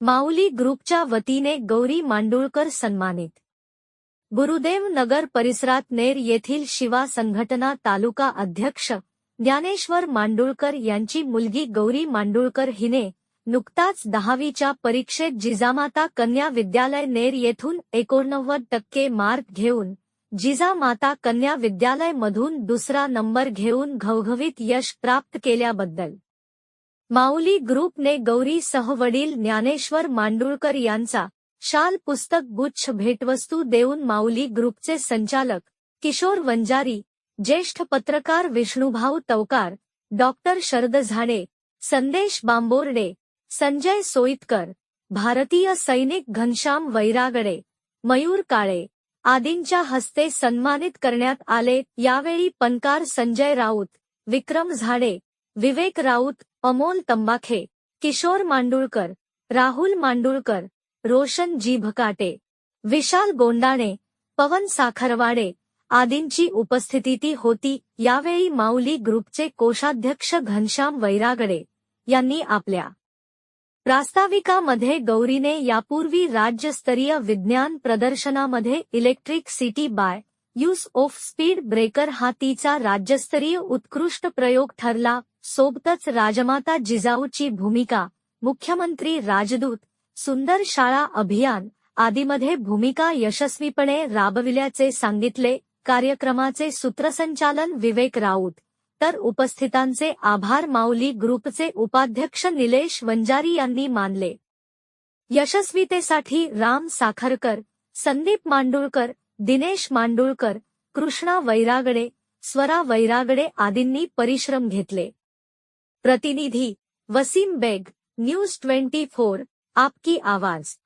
माऊली ग्रुपच्या वतीने गौरी मांडुळकर सन्मानित. गुरुदेव नगर परिसरात नेर येथील शिवा संघटना तालुका अध्यक्ष ज्ञानेश्वर मांडुळकर यांची मुलगी गौरी मांडुळकर हिने नुकताच दहावीच्या परीक्षेत जिजामाता कन्या विद्यालय नेर येथून एकोणनव्वद टक्के मार्क घेऊन जिजामाता कन्या विद्यालय मधून दुसरा नंबर घेऊन घवघवीत यश प्राप्त केल्याबद्दल माऊली ग्रुपने गौरी सह वडील ज्ञानेश्वर मांडुळकर यांचा शाल पुस्तक गुच्छ भेटवस्तू देऊन माऊली ग्रुपचे संचालक किशोर वंजारी ज्येष्ठ पत्रकार विष्णुभाऊ तवकार डॉक्टर शरद झाडे संदेश बांबोर्डे संजय सोईतकर भारतीय सैनिक घनश्याम वैरागडे मयूर काळे आदींच्या हस्ते सन्मानित करण्यात आले. यावेळी पणकार संजय राऊत विक्रम झाडे विवेक राऊत अमोल तंबाखे किशोर मांडुळकर राहुल मांडुळकर रोशन जी भकाटे विशाल गोंडाणे पवन साखरवाडे आदींची उपस्थिती होती. यावेळी माऊली ग्रुपचे कोषाध्यक्ष घनश्याम वैरागडे यांनी आपल्या प्रास्ताविकामध्ये गौरीने यापूर्वी राज्यस्तरीय विज्ञान प्रदर्शनामध्ये electric city by use of speed breaker हा तिचा राज्यस्तरीय उत्कृष्ट प्रयोग ठरला. सोबतच राजमाता जिजाऊची भूमिका मुख्यमंत्री राजदूत सुंदर शाळा अभियान आदीमध्ये भूमिका यशस्वीपणे राबविल्याचे सांगितले कार्यक्रमाचे सूत्रसंचालन विवेक राऊत तर उपस्थितांचे आभार माऊली ग्रुपचे उपाध्यक्ष निलेश वंजारी यांनी मानले. यशस्वीतेसाठी राम साखरकर संदीप मांडुळकर दिनेश मांडुळकर कृष्णा वैरागडे स्वरा वैरागडे आदींनी परिश्रम घेतले. प्रतिनिधी Wasim Baig news twenty four आपकी आवाज.